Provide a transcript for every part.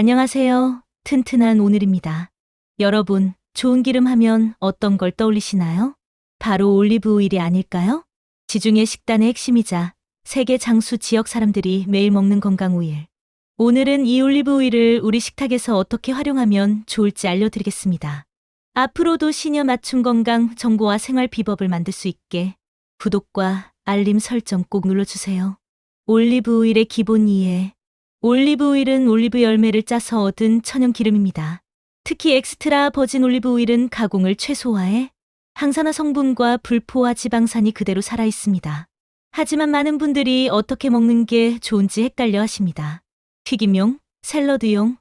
안녕하세요. 튼튼한 오늘입니다. 여러분, 좋은 기름 하면 어떤 걸 떠올리시나요? 바로 올리브 오일이 아닐까요? 지중해 식단의 핵심이자 세계 장수 지역 사람들이 매일 먹는 건강 오일. 오늘은 이 올리브 오일을 우리 식탁에서 어떻게 활용하면 좋을지 알려드리겠습니다. 앞으로도 시녀 맞춤 건강 정보와 생활 비법을 만들 수 있게 구독과 알림 설정 꼭 눌러주세요. 올리브 오일의 기본 이해. 올리브 오일은 올리브 열매를 짜서 얻은 천연 기름입니다. 특히 엑스트라 버진 올리브 오일은 가공을 최소화해 항산화 성분과 불포화 지방산이 그대로 살아 있습니다. 하지만 많은 분들이 어떻게 먹는 게 좋은지 헷갈려 하십니다. 튀김용, 샐러드용,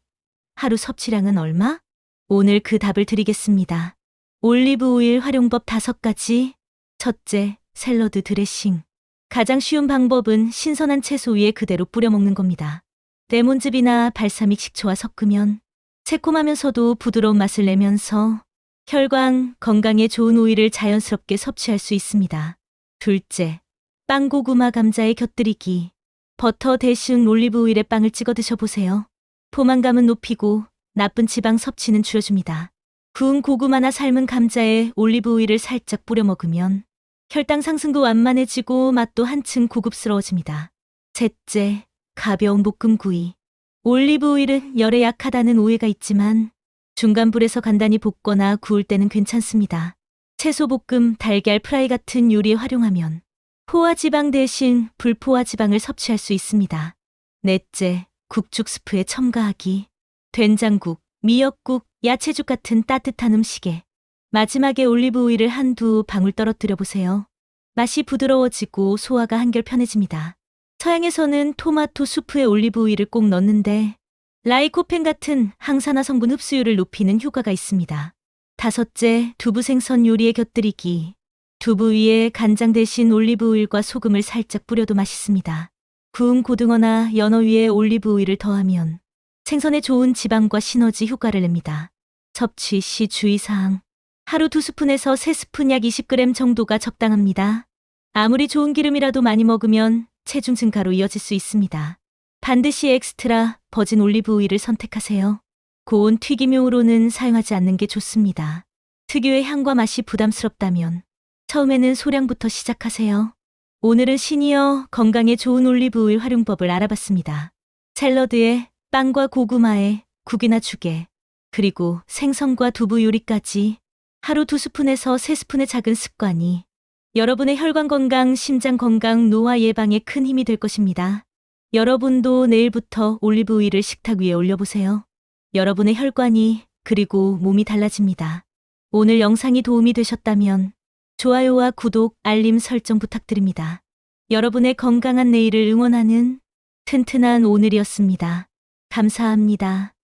하루 섭취량은 얼마? 오늘 그 답을 드리겠습니다. 올리브 오일 활용법 다섯 가지. 첫째, 샐러드 드레싱. 가장 쉬운 방법은 신선한 채소 위에 그대로 뿌려 먹는 겁니다. 레몬즙이나 발사믹 식초와 섞으면 새콤하면서도 부드러운 맛을 내면서 혈관, 건강에 좋은 오일을 자연스럽게 섭취할 수 있습니다. 둘째, 빵고구마 감자에 곁들이기. 버터 대신 올리브 오일에 빵을 찍어 드셔보세요. 포만감은 높이고 나쁜 지방 섭취는 줄여줍니다. 구운 고구마나 삶은 감자에 올리브 오일을 살짝 뿌려 먹으면 혈당 상승도 완만해지고 맛도 한층 고급스러워집니다. 셋째, 가벼운 볶음 구이. 올리브 오일은 열에 약하다는 오해가 있지만 중간 불에서 간단히 볶거나 구울 때는 괜찮습니다. 채소 볶음, 달걀 프라이 같은 요리에 활용하면 포화 지방 대신 불포화 지방을 섭취할 수 있습니다. 넷째, 국죽 스프에 첨가하기. 된장국, 미역국, 야채죽 같은 따뜻한 음식에 마지막에 올리브 오일을 한두 방울 떨어뜨려 보세요. 맛이 부드러워지고 소화가 한결 편해집니다. 서양에서는 토마토 수프에 올리브 오일을 꼭 넣는데 라이코펜 같은 항산화 성분 흡수율을 높이는 효과가 있습니다. 다섯째, 두부 생선 요리에 곁들이기. 두부 위에 간장 대신 올리브 오일과 소금을 살짝 뿌려도 맛있습니다. 구운 고등어나 연어 위에 올리브 오일을 더하면 생선의 좋은 지방과 시너지 효과를 냅니다. 섭취 시 주의사항. 하루 두 스푼에서 세 스푼 약 20g 정도가 적당합니다. 아무리 좋은 기름이라도 많이 먹으면 체중 증가로 이어질 수 있습니다. 반드시 엑스트라 버진 올리브 오일을 선택하세요. 고온 튀김용으로는 사용하지 않는 게 좋습니다. 특유의 향과 맛이 부담스럽다면 처음에는 소량부터 시작하세요. 오늘은 시니어 건강에 좋은 올리브 오일 활용법을 알아봤습니다. 샐러드에 빵과 고구마에 국이나 죽에 그리고 생선과 두부 요리까지 하루 두 스푼에서 세 스푼의 작은 습관이 여러분의 혈관 건강, 심장 건강, 노화 예방에 큰 힘이 될 것입니다. 여러분도 내일부터 올리브 오일을 식탁 위에 올려보세요. 여러분의 혈관이 그리고 몸이 달라집니다. 오늘 영상이 도움이 되셨다면 좋아요와 구독, 알림 설정 부탁드립니다. 여러분의 건강한 내일을 응원하는 튼튼한 오늘이었습니다. 감사합니다.